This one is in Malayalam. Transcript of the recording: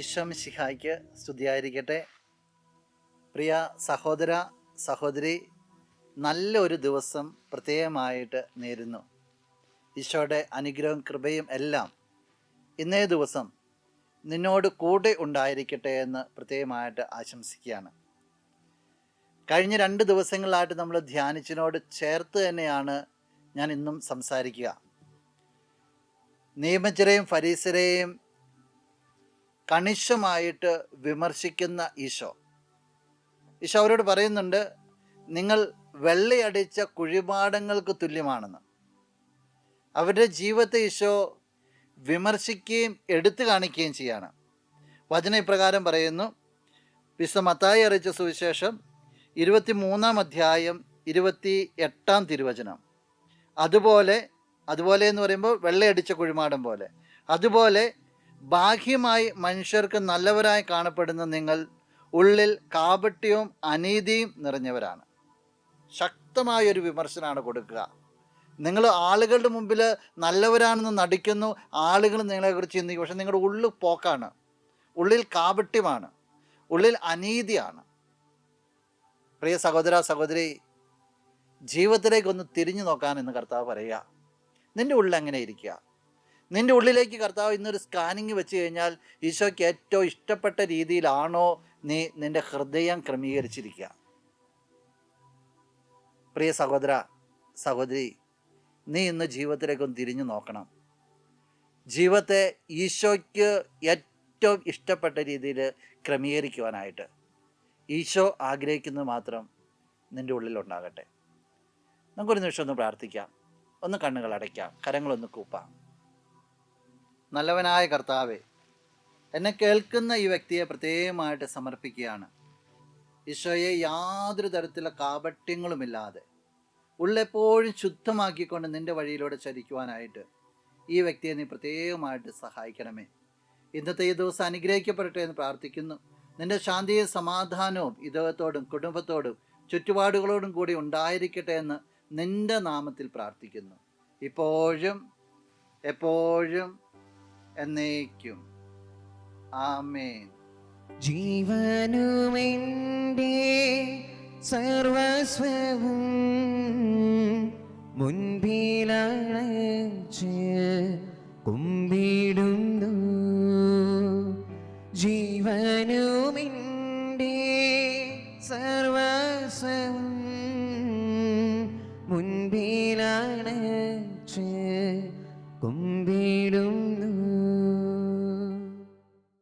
ഈശോം ശിഹായ്ക്ക് സ്തുതിയായിരിക്കട്ടെ. പ്രിയ സഹോദര സഹോദരി നല്ല ഒരു ദിവസം പ്രത്യേകമായിട്ട് നേരുന്നു. ഈശോയുടെ അനുഗ്രഹം കൃപയും എല്ലാം ഇന്നേ ദിവസം നിന്നോട് കൂടെ ഉണ്ടായിരിക്കട്ടെ എന്ന് പ്രത്യേകമായിട്ട് ആശംസിക്കുകയാണ്. കഴിഞ്ഞ രണ്ട് ദിവസങ്ങളായിട്ട് നമ്മൾ ധ്യാനിച്ചതിനോട് ചേർത്ത് തന്നെയാണ് ഞാൻ ഇന്നും സംസാരിക്കുക. നിയമജരെയും ഫരീസരെയും കണിശമായിട്ട് വിമർശിക്കുന്ന ഈശോ. ഈശോ അവരോട് പറയുന്നുണ്ട് നിങ്ങൾ വെള്ളയടിച്ച കുഴിപാടങ്ങൾക്ക് തുല്യമാണെന്ന്. അവരുടെ ജീവിതത്തെ ഈശോ വിമർശിക്കുകയും എടുത്തു കാണിക്കുകയും ചെയ്യാണ്. വചന ഇപ്രകാരം പറയുന്നു വിശ്വ മത്തായി അറിയിച്ച സുവിശേഷം ഇരുപത്തി മൂന്നാം അധ്യായം ഇരുപത്തി എട്ടാം തിരുവചനം. അതുപോലെ അതുപോലെ എന്ന് പറയുമ്പോൾ വെള്ളയടിച്ച കുഴിമാടം പോലെ. അതുപോലെ ബാഹ്യമായി മനുഷ്യർക്ക് നല്ലവരായി കാണപ്പെടുന്ന നിങ്ങൾ ഉള്ളിൽ കാപട്യവും അനീതിയും നിറഞ്ഞവരാണ്. ശക്തമായൊരു വിമർശനമാണ് കൊടുക്കുക. നിങ്ങൾ ആളുകളുടെ മുമ്പിൽ നല്ലവരാണെന്ന് നടിക്കുന്നു ആളുകൾ നിങ്ങളെക്കുറിച്ച് ചിന്തിക്കും. പക്ഷെ നിങ്ങളുടെ ഉള്ളിൽ പോക്കാണ്. ഉള്ളിൽ കാപട്യമാണ്. ഉള്ളിൽ അനീതിയാണ്. പ്രിയ സഹോദര സഹോദരി ജീവിതത്തിലേക്കൊന്ന് തിരിഞ്ഞു നോക്കാൻ എന്ന് കർത്താവ് പറയുക. നിന്റെ ഉള്ളിൽ അങ്ങനെ ഇരിക്കുക. നിന്റെ ഉള്ളിലേക്ക് കർത്താവ് ഇന്നൊരു സ്കാനിങ് വെച്ച് കഴിഞ്ഞാൽ ഈശോയ്ക്ക് ഏറ്റവും ഇഷ്ടപ്പെട്ട രീതിയിലാണോ നീ നിന്റെ ഹൃദയം ക്രമീകരിച്ചിരിക്കുക. പ്രിയ സഹോദര സഹോദരി നീ ഇന്ന് ജീവിതത്തിലേക്കൊന്ന് തിരിഞ്ഞു നോക്കണം. ജീവിതത്തെ ഈശോയ്ക്ക് ഏറ്റവും ഇഷ്ടപ്പെട്ട രീതിയിൽ ക്രമീകരിക്കുവാനായിട്ട് ഈശോ ആഗ്രഹിക്കുന്നത് മാത്രം നിന്റെ ഉള്ളിലുണ്ടാകട്ടെ. നമുക്കൊരു നിമിഷം ഒന്ന് പ്രാർത്ഥിക്കാം. ഒന്ന് കണ്ണുകൾ അടയ്ക്കാം. കരങ്ങളൊന്ന് കൂപ്പാം. നല്ലവനായ കർത്താവെ എന്നെ കേൾക്കുന്ന ഈ വ്യക്തിയെ പ്രത്യേകമായിട്ട് സമർപ്പിക്കുകയാണ്. ഈശോയെ യാതൊരു തരത്തിലുള്ള കാപട്യങ്ങളുമില്ലാതെ ഉള്ളെപ്പോഴും ശുദ്ധമാക്കിക്കൊണ്ട് നിന്റെ വഴിയിലൂടെ ചരിക്കുവാനായിട്ട് ഈ വ്യക്തിയെ നീ പ്രത്യേകമായിട്ട് സഹായിക്കണമേ. ഇന്നത്തെ ഈ ദിവസം അനുഗ്രഹിക്കപ്പെടട്ടെ എന്ന് പ്രാർത്ഥിക്കുന്നു. നിന്റെ ശാന്തിയും സമാധാനവും ഇദ്ദേഹത്തോടും കുടുംബത്തോടും ചുറ്റുപാടുകളോടും കൂടി ഉണ്ടായിരിക്കട്ടെ എന്ന് നിന്റെ നാമത്തിൽ പ്രാർത്ഥിക്കുന്നു. ഇപ്പോഴും എപ്പോഴും എന്നേക്കും. ആമേൻ. ജീവനുമെന്റെ സർവസ്വവും മുൻപിലണച്ച് കുമ്പിടുന്നു. ജീവനുമിന്റെ സർവസ്വവും മുൻപിലണച്ച് കുമ്പിടുന്നു.